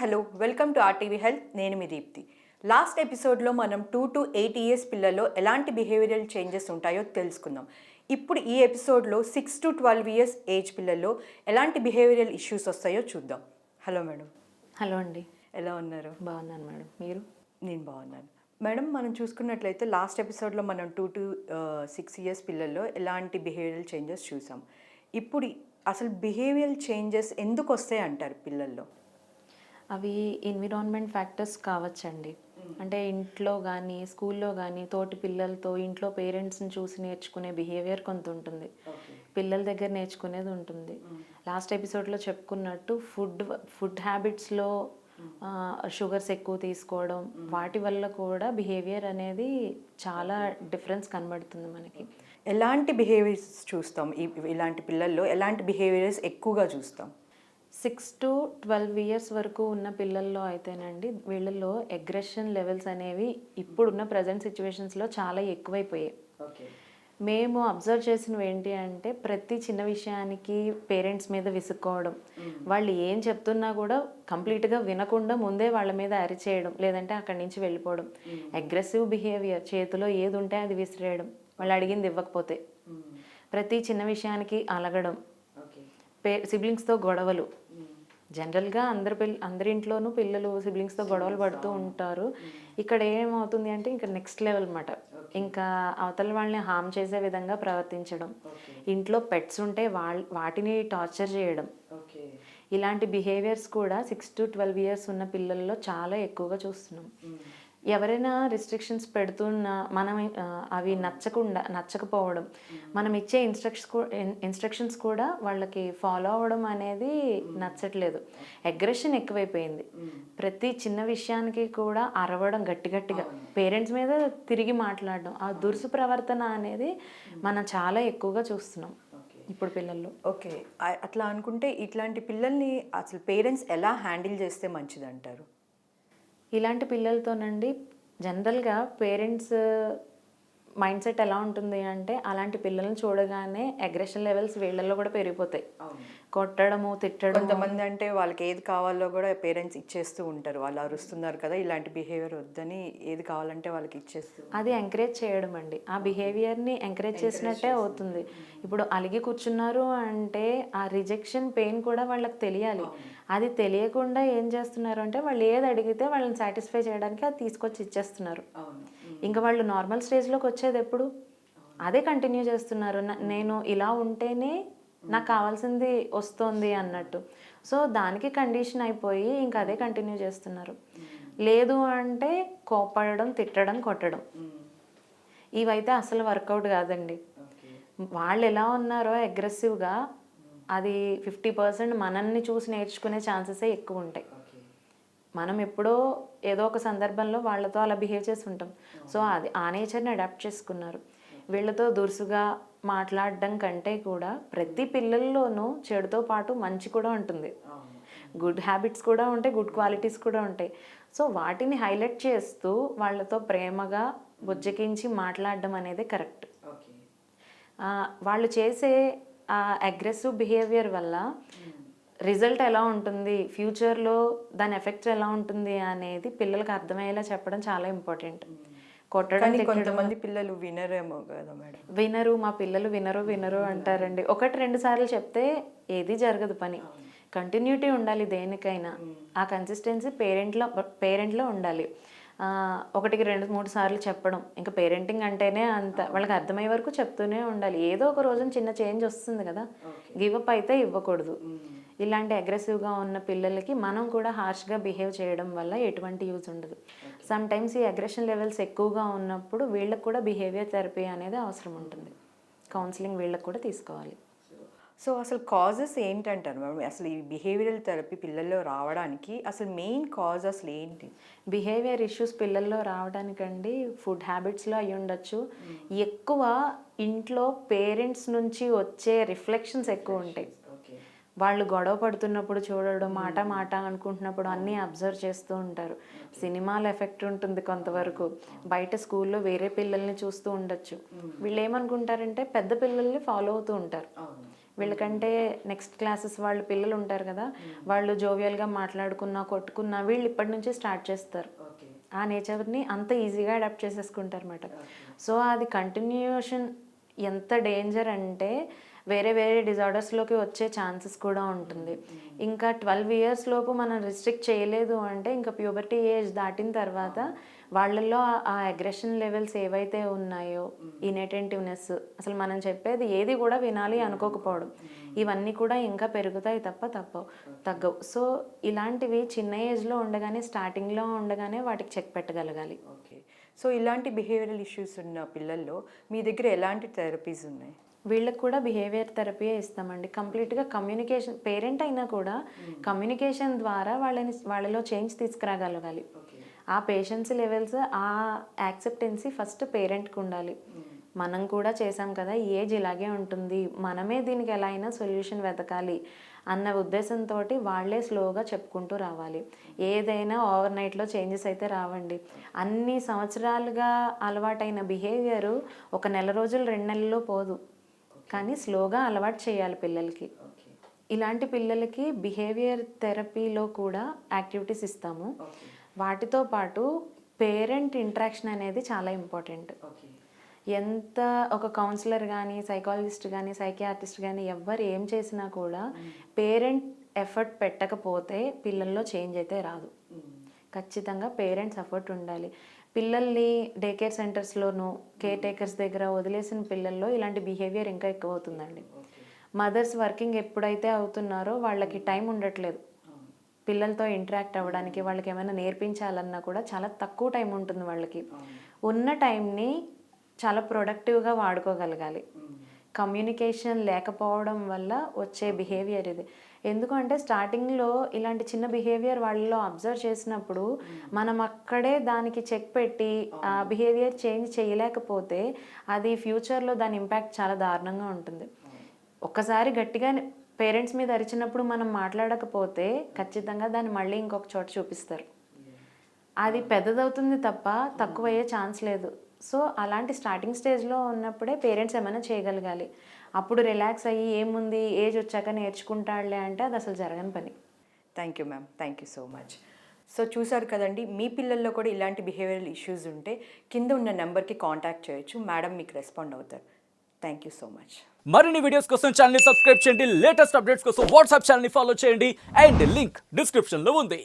Hello welcome to RTV health. నేను మీ Deepti. Last ఎపిసోడ్లో మనం టూ టు ఎయిట్ ఇయర్స్ పిల్లల్లో ఎలాంటి బిహేవియరల్ చేంజెస్ ఉంటాయో తెలుసుకుందాం. ఇప్పుడు ఈ ఎపిసోడ్లో six to twelve years age పిల్లల్లో ఎలాంటి బిహేవియరల్ ఇష్యూస్ వస్తాయో చూద్దాం. Hello madam. హలో అండి. ఎలా ఉన్నారు? బాగున్నాను మేడం. మీరు? నేను బాగున్నాను. మేడం మనం చూసుకున్నట్లయితే లాస్ట్ ఎపిసోడ్లో మనం టూ టు సిక్స్ ఇయర్స్ పిల్లల్లో ఎలాంటి బిహేవియరల్ చేంజెస్ చూసాం. ఇప్పుడు అసలు బిహేవియరల్ చేంజెస్ ఎందుకు వస్తాయి అంటారు పిల్లల్లో? అవి ఎన్విరాన్మెంట్ ఫ్యాక్టర్స్ కావచ్చండి. అంటే ఇంట్లో కానీ స్కూల్లో కానీ తోటి పిల్లలతో ఇంట్లో పేరెంట్స్ని చూసి నేర్చుకునే బిహేవియర్ కొంత ఉంటుంది. పిల్లల దగ్గర నేర్చుకునేది ఉంటుంది. లాస్ట్ ఎపిసోడ్లో చెప్పుకున్నట్టు ఫుడ్ ఫుడ్ హ్యాబిట్స్లో షుగర్స్ ఎక్కువ తీసుకోవడం వాటి వల్ల కూడా బిహేవియర్ అనేది చాలా డిఫరెన్స్ కనబడుతుంది మనకి. ఎలాంటి బిహేవియర్స్ చూస్తాం? ఇలాంటి పిల్లల్లో ఎలాంటి బిహేవియర్స్ ఎక్కువగా చూస్తాం? సిక్స్ టు ట్వెల్వ్ ఇయర్స్ వరకు ఉన్న పిల్లల్లో అయితేనండి వీళ్ళల్లో అగ్రెషన్ లెవెల్స్ అనేవి ఇప్పుడున్న ప్రజెంట్ సిచ్యువేషన్స్లో చాలా ఎక్కువైపోయాయి. మేము అబ్జర్వ్ చేసినవి ఏంటి అంటే ప్రతి చిన్న విషయానికి పేరెంట్స్ మీద విసుక్కోవడం. వాళ్ళు ఏం చెప్తున్నా కూడా కంప్లీట్గా వినకుండా ముందే వాళ్ళ మీద అరిచేయడం లేదంటే అక్కడి నుంచి వెళ్ళిపోవడం. అగ్రెసివ్ బిహేవియర్ చేతిలో ఏది ఉంటే అది విసిరేయడం వాళ్ళు అడిగింది ఇవ్వకపోతే. ప్రతి చిన్న విషయానికి అలగడం. పే సిబ్లింగ్స్తో గొడవలు. జనరల్గా అందరి పిల్ల అందరి ఇంట్లోనూ పిల్లలు సిబ్లింగ్స్తో గొడవలు పడుతూ ఉంటారు. ఇక్కడ ఏమవుతుంది అంటే ఇంకా నెక్స్ట్ లెవెల్ అన్నమాట. ఇంకా అవతల వాళ్ళని హామ్ చేసే విధంగా ప్రవర్తించడం. ఇంట్లో పెట్స్ ఉంటే వాళ్ళ వాటిని టార్చర్ చేయడం. ఇలాంటి బిహేవియర్స్ కూడా సిక్స్ టు ట్వెల్వ్ ఇయర్స్ ఉన్న పిల్లల్లో చాలా ఎక్కువగా చూస్తున్నాం. ఎవరైనా రిస్ట్రిక్షన్స్ పెడుతున్నా మనం అవి నచ్చకుండా నచ్చకపోవడం మనం ఇచ్చే ఇన్స్ట్రక్షన్స్ ఇన్స్ట్రక్షన్స్ కూడా వాళ్ళకి ఫాలో అవ్వడం అనేది నచ్చట్లేదు. అగ్రెషన్ ఎక్కువైపోయింది. ప్రతి చిన్న విషయానికి కూడా అరవడం గట్టి గట్టిగా పేరెంట్స్ మీద తిరిగి మాట్లాడడం ఆ దురుసు ప్రవర్తన అనేది మనం చాలా ఎక్కువగా చూస్తున్నాం ఇప్పుడు పిల్లల్లో. ఓకే. అట్లా అనుకుంటే ఇట్లాంటి పిల్లల్ని అసలు పేరెంట్స్ ఎలా హ్యాండిల్ చేస్తే మంచిది అంటారు ఇలాంటి పిల్లలతోనండి జనరల్గా పేరెంట్స్ మైండ్ సెట్ ఎలా ఉంటుంది అంటే అలాంటి పిల్లల్ని చూడగానే అగ్రెషన్ లెవెల్స్ వీళ్ళల్లో కూడా పెరిగిపోతాయి. కొట్టడము తిట్టడం కొంతమంది అంటే వాళ్ళకి ఏది కావాలో కూడా పేరెంట్స్ ఇచ్చేస్తూ ఉంటారు. వాళ్ళు అరుస్తున్నారు కదా ఇలాంటి బిహేవియర్ వద్దని ఏది కావాలంటే వాళ్ళకి ఇచ్చేస్తూ అది ఎంకరేజ్ చేయడం అండి. ఆ బిహేవియర్ని ఎంకరేజ్ చేసినట్టే అవుతుంది. ఇప్పుడు అలిగి కూర్చున్నారు అంటే ఆ రిజెక్షన్ పెయిన్ కూడా వాళ్ళకి తెలియాలి. అది తెలియకుండా ఏం చేస్తున్నారు అంటే వాళ్ళు ఏది అడిగితే వాళ్ళని సాటిస్ఫై చేయడానికి అది తీసుకొచ్చి ఇచ్చేస్తున్నారు. ఇంకా వాళ్ళు నార్మల్ స్టేజ్లోకి వచ్చేది ఎప్పుడు? అదే కంటిన్యూ చేస్తున్నారు. నేను ఇలా ఉంటేనే నాకు కావాల్సింది వస్తుంది అన్నట్టు. సో దానికి కండిషన్ అయిపోయి ఇంకా అదే కంటిన్యూ చేస్తున్నారు. లేదు అంటే కోపడడం తిట్టడం కొట్టడం. ఇవైతే అసలు వర్కౌట్ కాదండి. వాళ్ళు ఎలా ఉన్నారో అగ్రెసివ్గా అది ఫిఫ్టీ పర్సెంట్ మనల్ని చూసి నేర్చుకునే ఛాన్సెసే ఎక్కువ ఉంటాయి. మనం ఎప్పుడో ఏదో ఒక సందర్భంలో వాళ్ళతో అలా బిహేవ్ చేసి ఉంటాం సో అది ఆ నేచర్ని అడాప్ట్ చేసుకున్నారు. వీళ్ళతో దురుసుగా మాట్లాడడం కంటే కూడా ప్రతి పిల్లల్లోనూ చెడుతో పాటు మంచి కూడా ఉంటుంది. గుడ్ హ్యాబిట్స్ కూడా ఉంటాయి గుడ్ క్వాలిటీస్ కూడా ఉంటాయి. సో వాటిని హైలైట్ చేస్తూ వాళ్ళతో ప్రేమగా బుజ్జకించి మాట్లాడడం అనేది కరెక్ట్. వాళ్ళు చేసే అగ్రెసివ్ బిహేవియర్ వల్ల రిజల్ట్ ఎలా ఉంటుంది? ఫ్యూచర్లో దాని ఎఫెక్ట్ ఎలా ఉంటుంది? అనేది పిల్లలకు అర్థమయ్యేలా చెప్పడం చాలా ఇంపార్టెంట్. కొట్టడం కొంతమంది పిల్లలు వినరేమో కదా మేడం. వినరు మా పిల్లలు వినరు వినరు అంటారండి. ఒకటి రెండు సార్లు చెప్తే ఏది జరగదు పని. కంటిన్యూటీ ఉండాలి దేనికైనా. ఆ కన్సిస్టెన్సీ పేరెంట్లో పేరెంట్లో ఉండాలి. ఒకటికి రెండు మూడు సార్లు చెప్పడం. ఇంకా పేరెంటింగ్ అంటేనే అంత వాళ్ళకి అర్థమయ్యే వరకు చెప్తూనే ఉండాలి. ఏదో ఒక రోజున చిన్న చేంజ్ వస్తుంది కదా. గివప్ అయితే ఇవ్వకూడదు. ఇలాంటి అగ్రెసివ్గా ఉన్న పిల్లలకి మనం కూడా హార్ష్గా బిహేవ్ చేయడం వల్ల ఎటువంటి యూజ్ ఉండదు. సమ్ టైమ్స్ ఈ అగ్రెషన్ లెవెల్స్ ఎక్కువగా ఉన్నప్పుడు వీళ్ళకి కూడా బిహేవియర్ థెరపీ అనేది అవసరం ఉంటుంది. కౌన్సిలింగ్ వీళ్ళకి కూడా తీసుకోవాలి. సో అసలు కాజెస్ ఏంటంటారు మేడం? అసలు ఈ బిహేవియరల్ థెరపీ పిల్లల్లో రావడానికి అసలు మెయిన్ కాజ్ అసలు ఏంటి? బిహేవియర్ ఇష్యూస్ పిల్లల్లో రావడానికండి ఫుడ్ హ్యాబిట్స్లో అయి ఉండొచ్చు. ఎక్కువ ఇంట్లో పేరెంట్స్ నుంచి వచ్చే రిఫ్లెక్షన్స్ ఎక్కువ ఉంటాయి. వాళ్ళు గొడవ పడుతున్నప్పుడు చూడడం మాట మాట అనుకుంటున్నప్పుడు అన్నీ అబ్జర్వ్ చేస్తూ ఉంటారు. సినిమాల ఎఫెక్ట్ ఉంటుంది కొంతవరకు. బయట స్కూల్లో వేరే పిల్లల్ని చూస్తూ ఉండొచ్చు. వీళ్ళు ఏమనుకుంటారంటే పెద్ద పిల్లల్ని ఫాలో అవుతూ ఉంటారు. వీళ్ళకంటే నెక్స్ట్ క్లాసెస్ వాళ్ళు పిల్లలు ఉంటారు కదా వాళ్ళు జోవియల్గా మాట్లాడుకున్నా కొట్టుకున్నా వీళ్ళు ఇప్పటి నుంచి స్టార్ట్ చేస్తారు. ఆ నేచర్ని అంత ఈజీగా అడాప్ట్ చేసేసుకుంటారు అనమాట సో అది కంటిన్యూషన్ ఎంత డేంజర్ అంటే వేరే వేరే డిజార్డర్స్లోకి వచ్చే ఛాన్సెస్ కూడా ఉంటుంది. ఇంకా ట్వెల్వ్ ఇయర్స్ లోపు మనం రిస్ట్రిక్ట్ చేయలేదు అంటే ఇంకా ప్యూబర్టీ ఏజ్ దాటిన తర్వాత వాళ్ళల్లో ఆ- అగ్రెషన్ లెవెల్స్ ఏవైతే ఉన్నాయో ఇనెటెంటివ్నెస్ అసలు మనం చెప్పేది ఏది కూడా వినాలి అనుకోకపోవడం. ఇవన్నీ కూడా ఇంకా పెరుగుతాయి తప్ప తప్పవు తగ్గవు. సో ఇలాంటివి చిన్న ఏజ్లో ఉండగానే స్టార్టింగ్లో ఉండగానే వాటికి చెక్ పెట్టగలగాలి. ఓకే సో ఇలాంటి బిహేవియరల్ ఇష్యూస్ ఉన్న పిల్లల్లో మీ దగ్గర ఎలాంటి థెరపీస్ ఉన్నాయి? వీళ్ళకి కూడా బిహేవియర్ థెరపీయే ఇస్తామండి. కంప్లీట్గా కమ్యూనికేషన్ పేరెంట్ అయినా కూడా కమ్యూనికేషన్ ద్వారా వాళ్ళని వాళ్ళలో చేంజ్ తీసుకురాగలగాలి. ఆ పేషెన్సీ లెవెల్స్ ఆ యాక్సెప్టెన్సీ ఫస్ట్ పేరెంట్కి ఉండాలి. మనం కూడా చేసాం కదా ఈ ఏజ్ ఇలాగే ఉంటుంది. మనమే దీనికి ఎలా అయినా సొల్యూషన్ వెతకాలి అన్న ఉద్దేశంతో వాళ్ళే స్లోగా చెప్పుకుంటూ రావాలి. ఏదైనా ఓవర్ నైట్లో చేంజెస్ అయితే రావండి. అన్ని సంవత్సరాలుగా అలవాటైన బిహేవియర్ ఒక నెల రోజులు రెండు నెలల్లో పోదు. కానీ స్లోగా అలవాటు చేయాలి పిల్లలకి. ఇలాంటి పిల్లలకి బిహేవియర్ థెరపీలో కూడా యాక్టివిటీస్ ఇస్తాము. వాటితో పాటు పేరెంట్ ఇంట్రాక్షన్ అనేది చాలా ఇంపార్టెంట్. ఎంత ఒక కౌన్సిలర్ కానీ సైకాలజిస్ట్ కానీ సైకియాట్రిస్ట్ కానీ ఎవ్వరు ఏం చేసినా కూడా పేరెంట్ ఎఫర్ట్ పెట్టకపోతే పిల్లల్లో చేంజ్ అయితే రాదు. ఖచ్చితంగా పేరెంట్స్ ఎఫర్ట్ ఉండాలి. పిల్లల్ని డే కేర్ సెంటర్స్లోను కేర్ టేకర్స్ దగ్గర వదిలేసిన పిల్లల్లో ఇలాంటి బిహేవియర్ ఇంకా ఎక్కువ అవుతుందండి మదర్స్ వర్కింగ్ ఎప్పుడైతే అవుతున్నారో వాళ్ళకి టైం ఉండట్లేదు. పిల్లలతో ఇంటరాక్ట్ అవ్వడానికి వాళ్ళకి ఏమైనా నేర్పించాలన్నా కూడా చాలా తక్కువ టైం ఉంటుంది వాళ్ళకి. ఉన్న టైంని చాలా ప్రొడక్టివ్గా వాడుకోగలగాలి. కమ్యూనికేషన్ లేకపోవడం వల్ల వచ్చే బిహేవియర్ ఇది. ఎందుకంటే స్టార్టింగ్లో ఇలాంటి చిన్న బిహేవియర్ వాళ్ళలో అబ్జర్వ్ చేసినప్పుడు మనం అక్కడే దానికి చెక్ పెట్టి ఆ బిహేవియర్ చేంజ్ చేయలేకపోతే అది ఫ్యూచర్లో దాని ఇంపాక్ట్ చాలా దారుణంగా ఉంటుంది. ఒక్కసారి గట్టిగా పేరెంట్స్ మీద అరిచినప్పుడు మనం మాట్లాడకపోతే ఖచ్చితంగా దాన్ని మళ్ళీ ఇంకొక చోట చూపిస్తారు. అది పెద్దదవుతుంది తప్ప తక్కువయ్యే ఛాన్స్ లేదు. సో అలాంటి స్టార్టింగ్ స్టేజ్లో ఉన్నప్పుడే పేరెంట్స్ ఏమైనా చేయగలగాలి. అప్పుడు రిలాక్స్ అయ్యి ఏముంది ఏజ్ వచ్చాక నేర్చుకుంటాడులే అంటే అది అసలు జరగని పని. Thank you ma'am thank you so much so చూసారు కదండి మీ పిల్లల్లో కూడా ఇలాంటి బిహేవియరల్ ఇష్యూస్ ఉంటే కింద ఉన్న నెంబర్కి కాంటాక్ట్ చేయొచ్చు. మేడం మీకు రెస్పాండ్ అవుతారు. థ్యాంక్ యూ సో మచ్ మరిన్ని వీడియోస్ కోసం ఛానల్ సబ్స్క్రైబ్ చేయండి. లేటెస్ట్ అప్డేట్స్ కోసం వాట్సాప్ ఛానల్ ఫాలో చేయండి. అండ్ లింక్ డిస్క్రిప్షన్లో ఉంది.